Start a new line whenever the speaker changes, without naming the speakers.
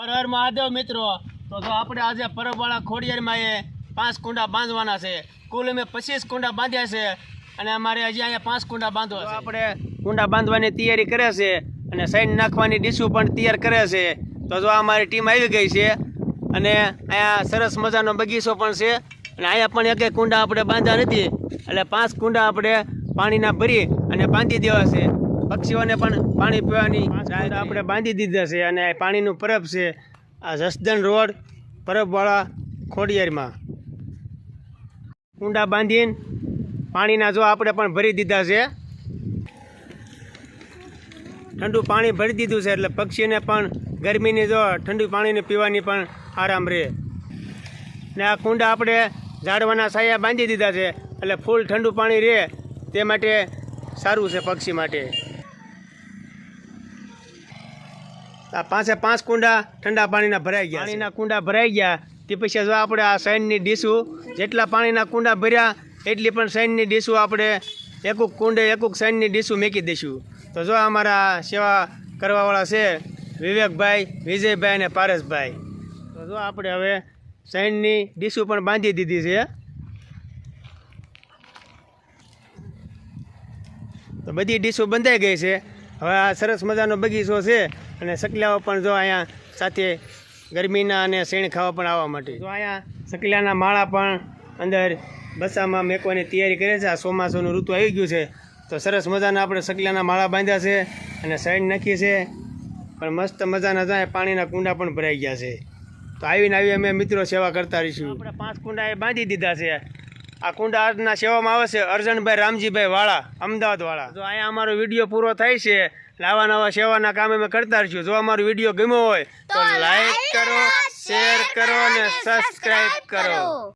હર હર મહાદેવ મિત્રો. તો જો આપણે આજે પરબવાળા ખોડિયારમાં એ પાંચ કુંડા બાંધવાના છે. કુલ અમે પચીસ કુંડા બાંધ્યા છે અને અમારે હજી અહીંયા પાંચ કુંડા બાંધવા છે. આપણે કુંડા બાંધવાની તૈયારી કરે છે અને સાઈડ નાખવાની ડીશું પણ તૈયાર કરે છે. તો જો અમારી ટીમ આવી ગઈ છે અને અહીંયા સરસ મજાનો બગીચો પણ છે અને અહીંયા પણ એક કુંડા આપણે બાંધ્યા નથી. એટલે પાંચ કુંડા આપણે પાણીના ભરી અને બાંધી દેવા છે. પક્ષીઓને પણ પાણી પીવાની આપણે બાંધી દીધા છે અને આ પાણીનું પરબ છે આ જસદન રોડ પરબવાળા ખોડિયારમાં. કુંડા બાંધીને પાણીના જો આપણે પણ ભરી દીધા છે. ઠંડુ પાણી ભરી દીધું છે એટલે પક્ષીને પણ ગરમીની જો ઠંડુ પાણીને પીવાની પણ આરામ રહે. ને આ કુંડા આપણે ઝાડવાના સાયા બાંધી દીધા છે એટલે ફૂલ ઠંડુ પાણી રહે તે માટે સારું છે પક્ષી માટે. આ પાંચે પાંચ કુંડા ઠંડા પાણીના ભરાઈ ગયા પાણીના કુંડા ભરાઈ ગયા. તે પછી જો આપણે આ સૈનની ડીશું, જેટલા પાણીના કુંડા ભર્યા, એટલી પણ સૈનની ડીશું આપણે એકુક કુંડે એકુક સૈનની ડીશું મેકી દઈશું. તો જો અમારા સેવા કરવાવાળા છે વિવેકભાઈ, વિજયભાઈ અને પારસભાઈ. તો જો આપણે હવે સૈનની ડીશું પણ બાંધી દીધી છે. તો બધી ડીશો બંધાઈ ગઈ છે. હવે આ સરસ મજાનો બગીચો છે. અને સકલાઓ પણ જો અહીંયા સાથે ગરમીના અને શેણ ખાવા પણ આવવા માટે. જો અહીંયા સકલાના માળા પણ અંદર બસામાં મેકવાની તૈયારી કરે છે. આ ચોમાસાનું ઋતુ આવી ગયું છે. તો સરસ મજાના આપણે સકલાના માળા બાંધ્યા છે અને સાઈડ નાખી છે. પણ મસ્ત મજાના જાય પાણીના કુંડા પણ ભરાઈ ગયા છે. તો આવીને આવી અમે મિત્રો સેવા કરતા રહીશું. આપણે પાંચ કુંડા એ બાંધી દીધા છે. આ કુંડા આજના સેવામાં આવે છે અર્જનભાઈ રામજીભાઈ વાળા અમદાવાદવાળા. જો અહીંયા અમારો વીડિયો પૂરો થાય છે લાવા નવા સેવાના કામ અમે કરતા રહીશું. જો અમારો વીડિયો ગમ્યો હોય તો લાઈક કરો શેર કરો અને સબસ્ક્રાઈબ કરો.